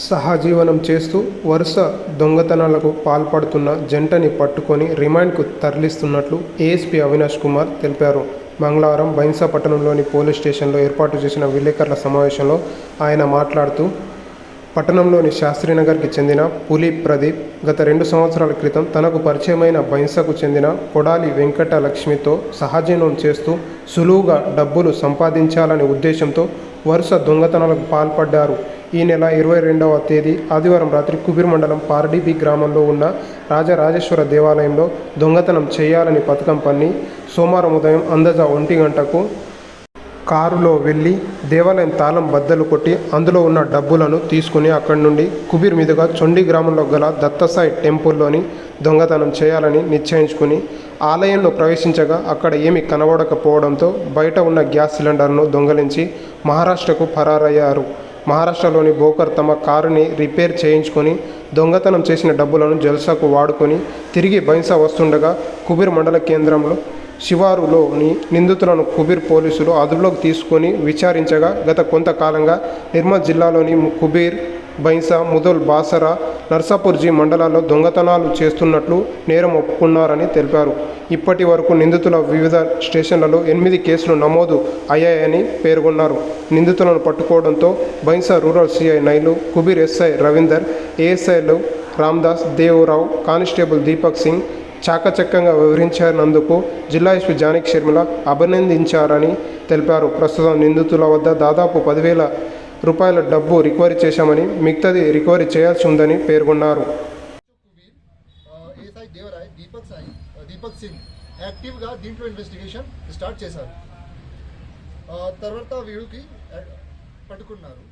సహజీవనం చేస్తూ వరుస దొంగతనాలకు పాల్పడుతున్న జంటని పట్టుకొని రిమాండ్కు తరలిస్తున్నట్లు ఏఎస్పీ అవినాష్ కుమార్ తెలిపారు. మంగళవారం బైన్సా పట్టణంలోని పోలీస్ స్టేషన్లో ఏర్పాటు చేసిన విలేకరుల సమావేశంలో ఆయన మాట్లాడుతూ పట్టణంలోని శాస్త్రీనగర్కి చెందిన పులి ప్రదీప్ గత రెండు సంవత్సరాల క్రితం తనకు పరిచయమైన బైన్సకు చెందిన కొడాలి వెంకట లక్ష్మితో సహజీవనం చేస్తూ సులువుగా డబ్బులు సంపాదించాలనే ఉద్దేశంతో వరుస దొంగతనాలకు పాల్పడ్డారు. ఈ నెల ఇరవై రెండవ తేదీ ఆదివారం రాత్రి కుబీర్ మండలం పార్డీపి గ్రామంలో ఉన్న రాజరాజేశ్వర దేవాలయంలో దొంగతనం చేయాలని పథకం పన్ని సోమవారం ఉదయం అందజ ఒంటి గంటకు కారులో వెళ్ళి దేవాలయం తాళం బద్దలు కొట్టి అందులో ఉన్న డబ్బులను తీసుకుని అక్కడి నుండి కుబీర్ మీదుగా చొండి గ్రామంలో గల దత్తసాయి టెంపుల్లోని దొంగతనం చేయాలని నిశ్చయించుకుని ఆలయంలో ప్రవేశించగా అక్కడ ఏమీ కనబడకపోవడంతో బయట ఉన్న గ్యాస్ సిలిండర్ను దొంగలించి మహారాష్ట్రకు పరారయ్యారు. మహారాష్ట్రలోని బోకర్ తమ కారుని రిపేర్ చేయించుకొని దొంగతనం చేసిన డబ్బులను జల్సాకు వాడుకొని తిరిగి బైన్సా వస్తుండగా కుబీర్ మండల కేంద్రంలో శివారులోని నిందితులను కుబీర్ పోలీసులు అదుపులోకి తీసుకొని విచారించగా గత కొంతకాలంగా నిర్మల్ జిల్లాలోని కుబీర్ బైన్సా ముదోల్ బాసరా నర్సాపూర్జీ మండలాల్లో దొంగతనాలు చేస్తున్నట్లు నేరం ఒప్పుకున్నారని తెలిపారు. ఇప్పటి వరకు నిందితుల వివిధ స్టేషన్లలో ఎనిమిది కేసులు నమోదు అయ్యాయని పేర్కొన్నారు. నిందితులను పట్టుకోవడంతో Bhainsa rural CI Nailu Kubeer SI Ravinder ఏఎస్ఐలు Ramdas Devarao constable Deepak Singh చాకచక్యంగా వివరించినందుకు జిల్లా ఎస్పీ జానకి షర్మిల అభినందించారని తెలిపారు. ప్రస్తుతం నిందితుల వద్ద దాదాపు పదివేల రూపాయల డబ్బు రికవరీ చేశామని మిగతాది రికవరీ చేయాల్సి ఉందని పేర్కొన్నారు. కుబీర్ ఏఎస్ఐ దేవరాయ్ దీపక్ సాయి దీపక్ సింగ్ యాక్టివ్గా దీంట్లో ఇన్వెస్టిగేషన్ స్టార్ట్ చేశారు. తర్వాత వీడికి పట్టుకున్నారు.